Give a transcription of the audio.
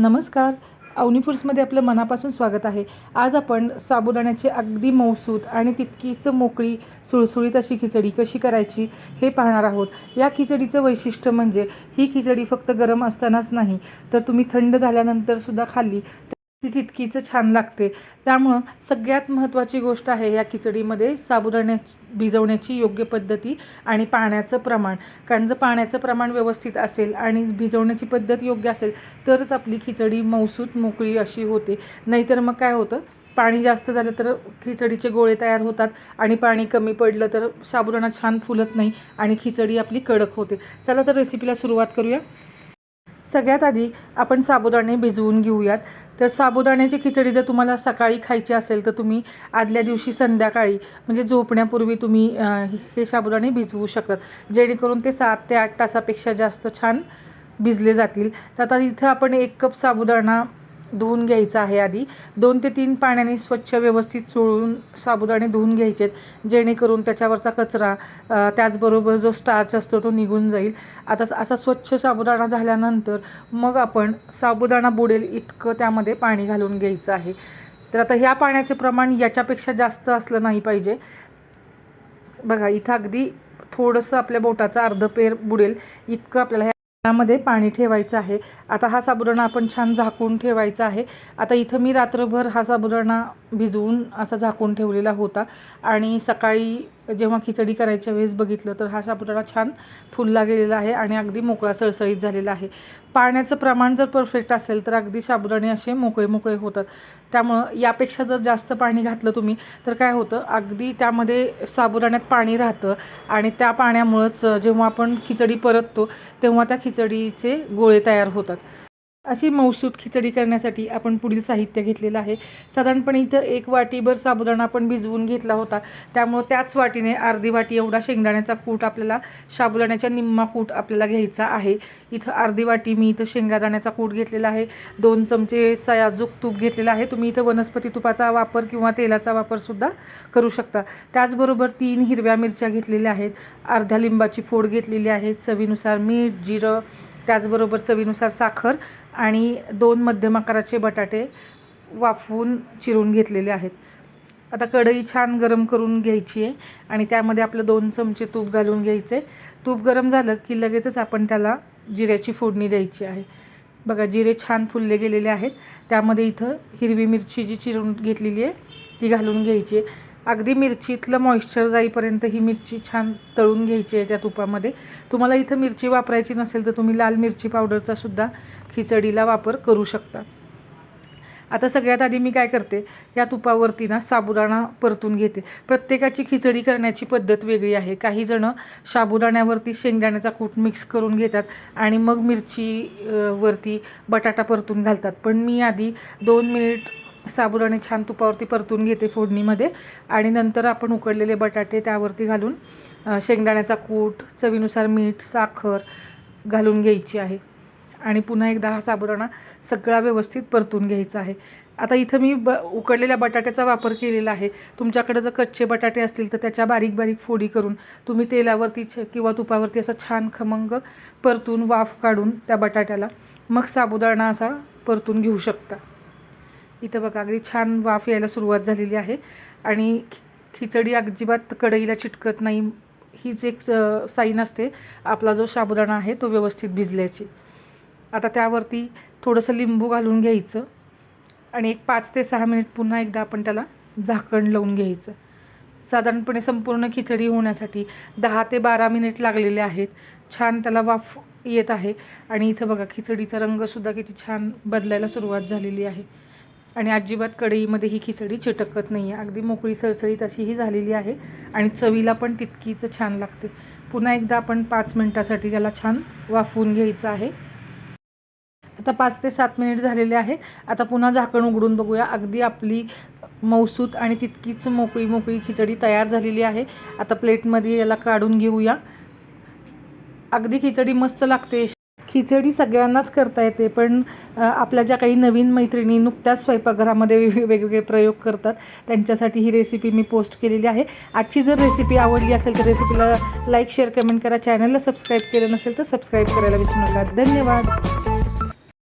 नमस्कार. अवनी फूड्समध्ये आपलं मनापासून स्वागत आहे. आज आपण साबुदाण्याची अगदी मौसूद आणि तितकीच मोकळी सुळसुळीत अशी खिचडी कशी करायची हे पाहणार आहोत. या खिचडीचं वैशिष्ट्य म्हणजे ही खिचडी फक्त गरम असतानाच नाही तर तुम्ही थंड झाल्यानंतर सुद्धा खाल्ली तर ती तितकीच छान लागते. त्यामुळं सगळ्यात महत्त्वाची गोष्ट आहे या खिचडीमध्ये साबुदाण्या भिजवण्याची योग्य पद्धती आणि पाण्याचं प्रमाण. कारण जर पाण्याचं प्रमाण व्यवस्थित असेल आणि भिजवण्याची पद्धत योग्य असेल तरच आपली खिचडी मौसूत मोकळी अशी होते. नाहीतर मग काय होतं? पाणी जास्त झालं तर खिचडीचे गोळे तयार होतात आणि पाणी कमी पडलं तर साबुदाणा छान फुलत नाही आणि खिचडी आपली कडक होते. चला तर रेसिपीला सुरुवात करूया. सगळ्यात आधी आपण साबुदाणे भिजवून घेऊयात. तर साबुदाण्याची खिचडी जर तुम्हाला सकाळी खायची असेल तर तुम्ही आदल्या दिवशी संध्याकाळी म्हणजे झोपण्यापूर्वी तुम्ही हे साबुदाणे भिजवू शकतात जेणेकरून ते सात ते आठ तासापेक्षा जास्त छान भिजले जातील. तर आता इथं आपण एक कप साबुदाणा धुवून घ्यायचा आहे आधी. दोन ते तीन पाण्याने स्वच्छ व्यवस्थित चोळून साबुदाणे धुवून घ्यायचेत जेणेकरून त्याच्यावरचा कचरा त्याचबरोबर जो स्टार्च असतो तो निघून जाईल. आता असा स्वच्छ साबुदाणा झाल्यानंतर मग आपण साबुदाणा बुडेल इतकं त्यामध्ये पाणी घालून घ्यायचं आहे. तर आता ह्या पाण्याचे प्रमाण याच्यापेक्षा जास्त असलं नाही पाहिजे. बघा इथं अगदी थोडंसं आपल्या बोटाचा अर्ध पेर बुडेल. इतकं आपल्याला ह्या त्यामध्ये पाणी ठेवायचं आहे. आता हा साबुदाणा आपण छान झाकून ठेवायचा आहे. आता इथं मी रात्रभर हा साबुदाणा भिजवून असा झाकून ठेवलेला होता. आणि सकाळी जेव्हा खिचडी करायच्या वेळेस बघितलं तर हा साबुदाणा छान फुलला गेलेला आहे आणि अगदी मोकळा सळसळीत झालेला आहे. पाण्याचं प्रमाण जर परफेक्ट असेल तर अगदी साबुदाणे असे मोकळे मोकळे होतात. त्यामुळं यापेक्षा जर जास्त पाणी घातलं तुम्ही तर काय होतं अगदी त्यामध्ये साबुदाण्यात पाणी राहतं आणि त्या पाण्यामुळंच जेव्हा आपण खिचडी परततो तेव्हा त्या खिचडीचे गोळे तयार होतात. अशी मौसूद खिचडी करण्यासाठी आपण पुढील साहित्य घेतलेलं आहे. साधारणपणे इथं एक वाटीभर साबुदाणा आपण भिजवून घेतला होता. त्यामुळं त्याच वाटीने अर्धी वाटी एवढा शेंगदाण्याचा कूट आपल्याला साबुदाण्याच्या निम्मा कूट आपल्याला घ्यायचा आहे. इथं अर्धी वाटी मी इथं शेंगादाण्याचा कूट घेतलेला आहे. दोन चमचे सयाजूक तूप घेतलेलं आहे. तुम्ही इथं वनस्पती तुपाचा वापर किंवा तेलाचा वापरसुद्धा करू शकता. त्याचबरोबर तीन हिरव्या मिरच्या घेतलेल्या आहेत. अर्ध्या लिंबाची फोड घेतलेली आहे. चवीनुसार मीठ जिरं त्याचबरोबर चवीनुसार साखर आणि दोन मध्यम आकाराचे बटाटे वाफवून चिरून घेतलेले आहेत. आता कढई छान गरम करून घ्यायची आहे आणि त्यामध्ये आपलं दोन चमचे तूप घालून घ्यायचे. तूप गरम झालं की लगेचच आपण त्याला जिऱ्याची फोडणी द्यायची आहे. बघा जिरे छान फुलले गेलेले आहेत. त्यामध्ये इथं हिरवी मिरची जी चिरून घेतलेली आहे ती घालून घ्यायची आहे. अगदी मिरचीतलं मॉइश्चर जाईपर्यंत ही मिरची छान तळून घ्यायची आहे त्या तुपामध्ये. तुम्हाला इथं मिरची वापरायची नसेल तर तुम्ही लाल मिरची पावडरचा सुद्धा खिचडीला वापर करू शकता. आता सगळ्यात आधी मी काय करते या तुपावरती ना साबुदाणा परतून घेते. प्रत्येकाची खिचडी करण्याची पद्धत वेगळी आहे. काही जणं साबुदाण्यावरती शेंगदाण्याचा कूट मिक्स करून घेतात आणि मग मिरची वरती बटाटा परतून घालतात. पण मी आधी दोन मिनिट साबुदाणे छान तुपावरती परतून घेते फोडणीमध्ये. आणि नंतर आपण उकडलेले बटाटे त्यावरती घालून शेंगदाण्याचा कूट चवीनुसार मीठ साखर घालून घ्यायची आहे. आणि पुन्हा एकदा हा साबुदाणा सगळा व्यवस्थित परतून घ्यायचा आहे. आता इथं मी ब उकडलेल्या बटाट्याचा वापर केलेला आहे. तुमच्याकडे जर कच्चे बटाटे असतील तर त्याच्या बारीक बारीक फोडी करून तुम्ही तेलावरती छ किंवा तुपावरती असा छान खमंग परतून वाफ काढून त्या बटाट्याला मग साबुदाणा असा परतून घेऊ शकता. इथं बघा अगदी छान वाफ यायला सुरुवात झालेली आहे. आणि खि- खिचडी अजिबात कढईला चिटकत नाही. हीच एक साईन असते. आपला जो साबुदाणा आहे तो व्यवस्थित भिजल्याची. आता त्यावरती थोडंसं लिंबू घालून घ्यायचं. आणि एक पाच ते सहा मिनिट पुन्हा एकदा आपण त्याला झाकण लावून घ्यायचं. साधारणपणे संपूर्ण खिचडी होण्यासाठी दहा ते बारा मिनिट लागलेले आहेत. छान त्याला वाफ येत आहे. आणि इथं बघा खिचडीचा रंगसुद्धा किती छान बदलायला सुरुवात झालेली आहे. आणि अजिबात कढईमध्ये ही खिचडी चिटकत नाही आहे अगदी मोकळी सळसळीत अशी ही झालेली आहे आणि चवीला पण तितकीच छान लागते. पुन्हा एकदा आपण पाच मिनटासाठी त्याला छान वाफवून घ्यायचं आहे. आता पाच ते सात मिनिट झालेले आहे. आता पुन्हा झाकण उघडून बघूया. अगदी आपली मौसूत आणि तितकीच मोकळी मोकळी खिचडी तयार झालेली आहे. आता प्लेटमध्ये याला काढून घेऊया. अगदी खिचडी मस्त लागते. खिचडी सगळ्यांनाच करता येते पण आपल्या ज्या काही नवीन मैत्रिणी नुकत्याच स्वयंपाकघरामध्ये वेगवेगळे प्रयोग करतात त्यांच्यासाठी ही रेसिपी मी पोस्ट केलेली आहे. आजची जर रेसिपी आवडली असेल तर रेसिपीला लाईक शेअर कमेंट करा. चॅनलला सबस्क्राईब केलं नसेल तर सबस्क्राईब करायला विसरू नका. धन्यवाद.